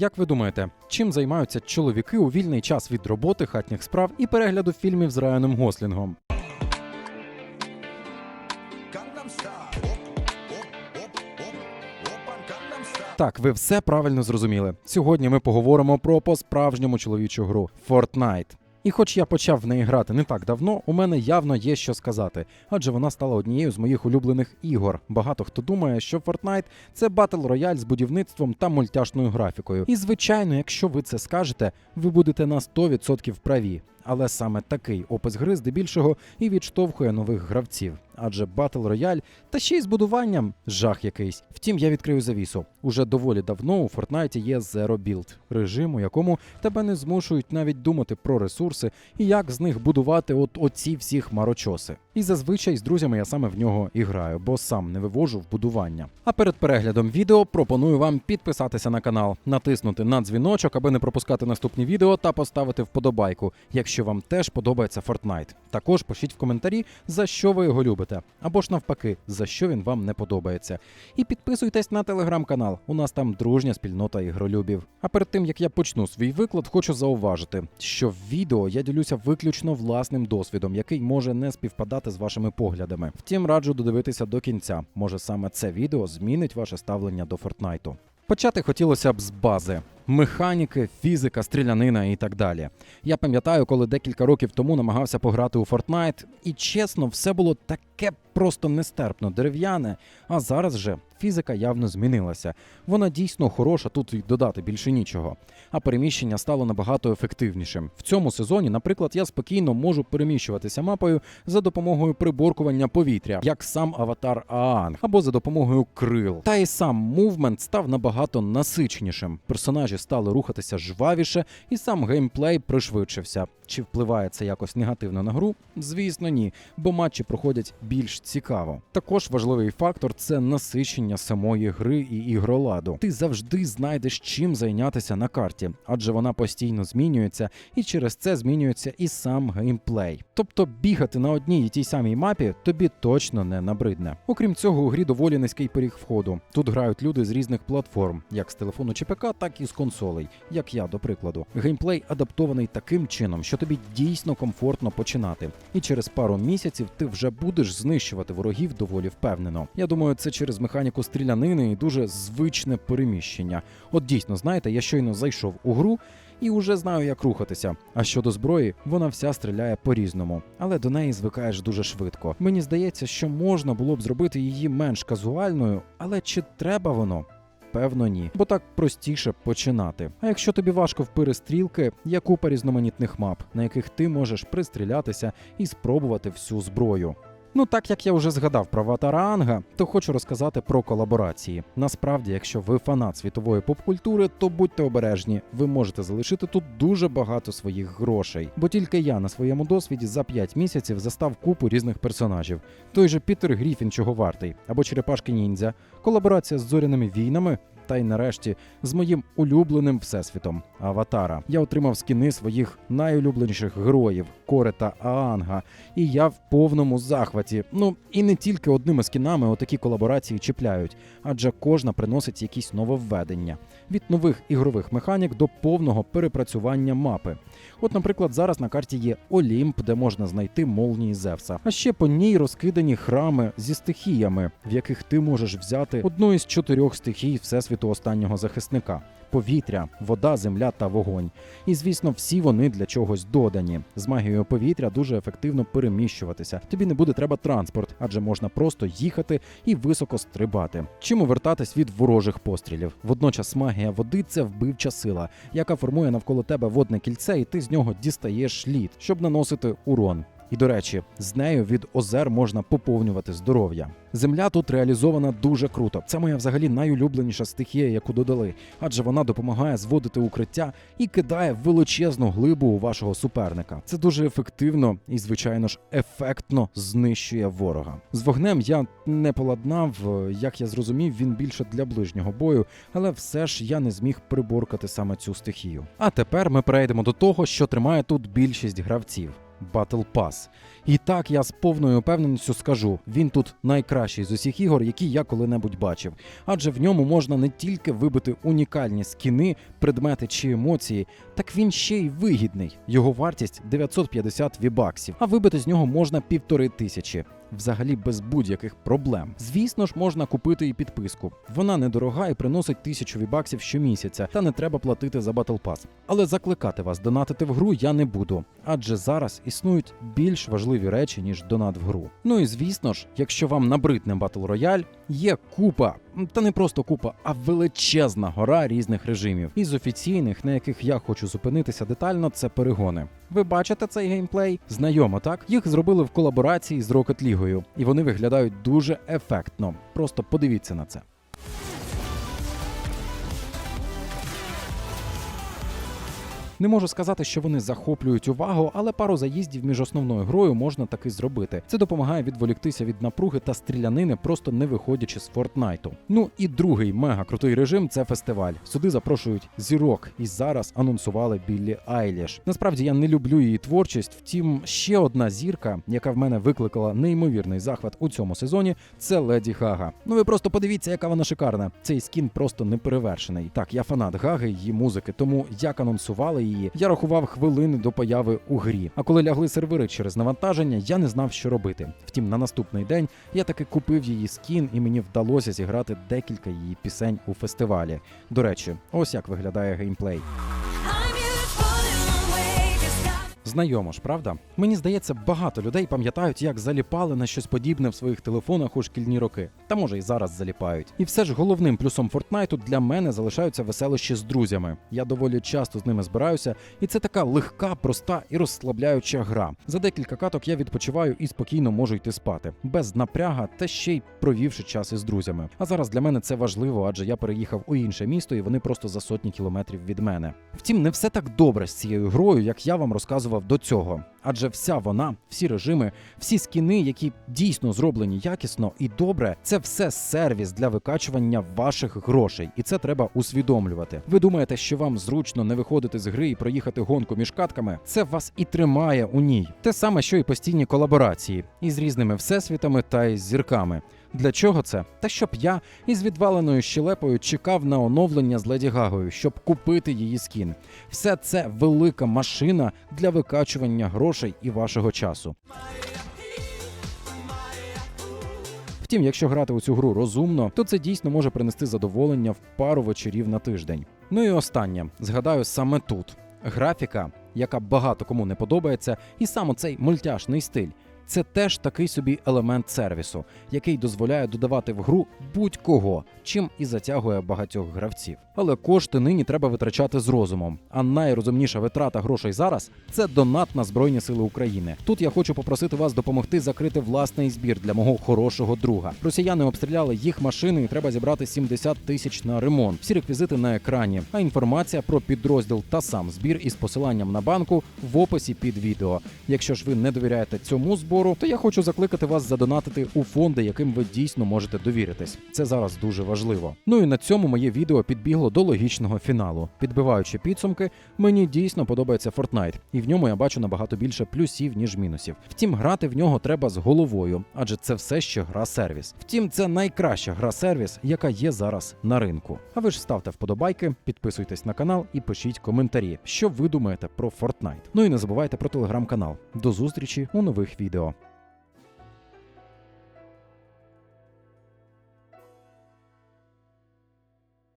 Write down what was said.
Як ви думаєте, чим займаються чоловіки у вільний час від роботи, хатніх справ і перегляду фільмів з Райаном Гослінгом? Так, ви все правильно зрозуміли. Сьогодні ми поговоримо про по-справжньому чоловічу гру Fortnite. І хоч я почав в неї грати не так давно, у мене явно є що сказати, адже вона стала однією з моїх улюблених ігор. Багато хто думає, що Fortnite – це батл рояль з будівництвом та мультяшною графікою. І звичайно, якщо ви це скажете, ви будете на 100% праві. Але саме такий опис гри здебільшого і відштовхує нових гравців. Адже батл рояль та ще й з будуванням жах якийсь. Втім, я відкрию завісу. Уже доволі давно у Fortnite є Zero Build, режим, у якому тебе не змушують навіть думати про ресурси і як з них будувати от оці всі хмарочоси. І зазвичай з друзями я саме в нього і граю, бо сам не вивожу в будування. А перед переглядом відео пропоную вам підписатися на канал, натиснути на дзвіночок, аби не пропускати наступні відео, та поставити вподобайку, якщо вам теж подобається Fortnite. Також пишіть в коментарі, за що ви його любите, або ж навпаки, за що він вам не подобається. І підписуйтесь на телеграм-канал. У нас там дружня спільнота ігролюбів. А перед тим як я почну свій виклад, хочу зауважити, що в відео я ділюся виключно власним досвідом, який може не співпадати з вашими поглядами. Втім, раджу додивитися до кінця. Може саме це відео змінить ваше ставлення до Фортнайту. Почати хотілося б з бази. Механіки, фізика, стрілянина і так далі. Я пам'ятаю, коли декілька років тому намагався пограти у Fortnite, і чесно, все було таке просто нестерпно дерев'яне. А зараз же фізика явно змінилася. Вона дійсно хороша, тут і додати більше нічого. А переміщення стало набагато ефективнішим. В цьому сезоні, наприклад, я спокійно можу переміщуватися мапою за допомогою приборкування повітря, як сам аватар Аанг, або за допомогою крил. Та й сам мувмент став набагато насиченішим. Персонажі стали рухатися жвавіше, і сам геймплей пришвидшився. Чи впливає це якось негативно на гру? Звісно, ні, бо матчі проходять більш цікаво. Також важливий фактор це насичення самої гри і ігроладу. Ти завжди знайдеш чим зайнятися на карті, адже вона постійно змінюється, і через це змінюється і сам геймплей. Тобто бігати на одній і тій самій мапі тобі точно не набридне. Окрім цього, у грі доволі низький поріг входу. Тут грають люди з різних платформ, як з телефону чи ПК, так і з консолей, як я, до прикладу. Геймплей адаптований таким чином, що тобі дійсно комфортно починати. І через пару місяців ти вже будеш знищувати ворогів доволі впевнено. Я думаю, це через механіку стрілянини і дуже звичне переміщення. От дійсно, знаєте, я щойно зайшов у гру. І вже знаю, як рухатися. А щодо зброї, вона вся стріляє по-різному, але до неї звикаєш дуже швидко. Мені здається, що можна було б зробити її менш казуальною, але чи треба воно? Певно, ні, бо так простіше починати. А якщо тобі важко в перестрілки, є купа різноманітних мап, на яких ти можеш пристрілятися і спробувати всю зброю. Ну, так як я вже згадав про Аватара Анга, то хочу розказати про колаборації. Насправді, якщо ви фанат світової поп-культури, то будьте обережні, ви можете залишити тут дуже багато своїх грошей. Бо тільки я на своєму досвіді за 5 місяців застав купу різних персонажів. Той же Пітер Гріфін чого вартий, або Черепашки Ніндзя, колаборація з зоряними війнами. Та й нарешті з моїм улюбленим всесвітом Аватара. Я отримав скіни своїх найулюбленіших героїв Коре та Аанга, і я в повному захваті. Ну і не тільки одними скінами отакі колаборації чіпляють, адже кожна приносить якісь нововведення від нових ігрових механік до повного перепрацювання мапи. От, наприклад, зараз на карті є Олімп, де можна знайти молнії Зевса. А ще по ній розкидані храми зі стихіями, в яких ти можеш взяти одну із чотирьох стихій всесвіту останнього захисника. Повітря, вода, земля та вогонь. І звісно, всі вони для чогось додані. З магією повітря дуже ефективно переміщуватися. Тобі не буде треба транспорт, адже можна просто їхати і високо стрибати. Чим увертатись від ворожих пострілів. Водночас магія води це вбивча сила, яка формує навколо тебе водне кільце, і ти з нього дістаєш лід, щоб наносити урон. І до речі, з нею від озер можна поповнювати здоров'я. Земля тут реалізована дуже круто. Це моя взагалі найулюбленіша стихія, яку додали, адже вона допомагає зводити укриття і кидає величезну глибу у вашого суперника. Це дуже ефективно і, звичайно ж, ефектно знищує ворога. З вогнем я не поладнав, як я зрозумів, він більше для ближнього бою, але все ж я не зміг приборкати саме цю стихію. А тепер ми перейдемо до того, що тримає тут більшість гравців. Battle Pass. І так я з повною впевненістю скажу: він тут найкращий з усіх ігор, які я коли-небудь бачив. Адже в ньому можна не тільки вибити унікальні скіни, предмети чи емоції, так він ще й вигідний. Його вартість 950 вібаксів, а вибити з нього можна півтори тисячі. Взагалі без будь-яких проблем. Звісно ж, можна купити і підписку. Вона недорога і приносить тисячу вібаксів щомісяця, та не треба платити за Battle Pass. Але закликати вас донатити в гру я не буду, адже зараз існують більш важливі речі, ніж донат в гру. Ну і звісно ж, якщо вам набридне Battle Royale, є купа, та не просто купа, а величезна гора різних режимів. Із офіційних, на яких я хочу зупинитися детально, це перегони. Ви бачите цей геймплей? Знайомо, так? Їх зробили в колаборації з Rocket League, і вони виглядають дуже ефектно. Просто подивіться на це. Не можу сказати, що вони захоплюють увагу, але пару заїздів між основною грою можна таки зробити. Це допомагає відволіктися від напруги та стрілянини, просто не виходячи з Фортнайту. Ну і другий мега крутий режим це фестиваль. Сюди запрошують зірок, і зараз анонсували Біллі Айліш. Насправді я не люблю її творчість. Втім, ще одна зірка, яка в мене викликала неймовірний захват у цьому сезоні, це Леді Гага. Ну ви просто подивіться, яка вона шикарна. Цей скін просто неперевершений. Так, я фанат Гаги, її музики, тому як анонсували її, я рахував хвилини до появи у грі. А коли лягли сервери через навантаження, я не знав, що робити. Втім, на наступний день я таки купив її скін, і мені вдалося зіграти декілька її пісень у фестивалі. До речі, ось як виглядає геймплей. Знайомо ж, правда? Мені здається, багато людей пам'ятають, як заліпали на щось подібне в своїх телефонах у шкільні роки. Та може і зараз заліпають. І все ж головним плюсом Фортнайту для мене залишаються веселощі з друзями. Я доволі часто з ними збираюся, і це така легка, проста і розслабляюча гра. За декілька каток я відпочиваю і спокійно можу йти спати, без напряга та ще й провівши час із друзями. А зараз для мене це важливо, адже я переїхав у інше місто, і вони просто за сотні кілометрів від мене. Втім, не все так добре з цією грою, як я вам розказував до цього. Адже вся вона, всі режими, всі скіни, які дійсно зроблені якісно і добре, це все сервіс для викачування ваших грошей, і це треба усвідомлювати. Ви думаєте, що вам зручно не виходити з гри і проїхати гонку між катками? Це вас і тримає у ній. Те саме, що і постійні колаборації із різними всесвітами та із зірками. Для чого це? Та щоб я із відваленою щелепою чекав на оновлення з Леді Гагою, щоб купити її скін. Все це велика машина для викачування грошей і вашого часу. Втім, якщо грати у цю гру розумно, то це дійсно може принести задоволення в пару вечорів на тиждень. Ну і останнє згадаю саме тут: графіка, яка багато кому не подобається, і саме цей мультяшний стиль. Це теж такий собі елемент сервісу, який дозволяє додавати в гру будь-кого, чим і затягує багатьох гравців. Але кошти нині треба витрачати з розумом. А найрозумніша витрата грошей зараз це донат на Збройні Сили України. Тут я хочу попросити вас допомогти закрити власний збір для мого хорошого друга. Росіяни обстріляли їх машини, і треба зібрати 70 тисяч на ремонт. Всі реквізити на екрані. А інформація про підрозділ та сам збір із посиланням на банку в описі під відео. Якщо ж ви не довіряєте цьому збору, то я хочу закликати вас задонатити у фонди, яким ви дійсно можете довіритись. Це зараз дуже важливо. Ну і на цьому моє відео підбігло до логічного фіналу. Підбиваючи підсумки, мені дійсно подобається Fortnite, і в ньому я бачу набагато більше плюсів ніж мінусів. Втім, грати в нього треба з головою, адже це все ще гра сервіс. Втім, це найкраща гра сервіс, яка є зараз на ринку. А ви ж ставте вподобайки, підписуйтесь на канал і пишіть коментарі, що ви думаєте про Fortnite. Ну і не забувайте про телеграм-канал. До зустрічі у нових відео.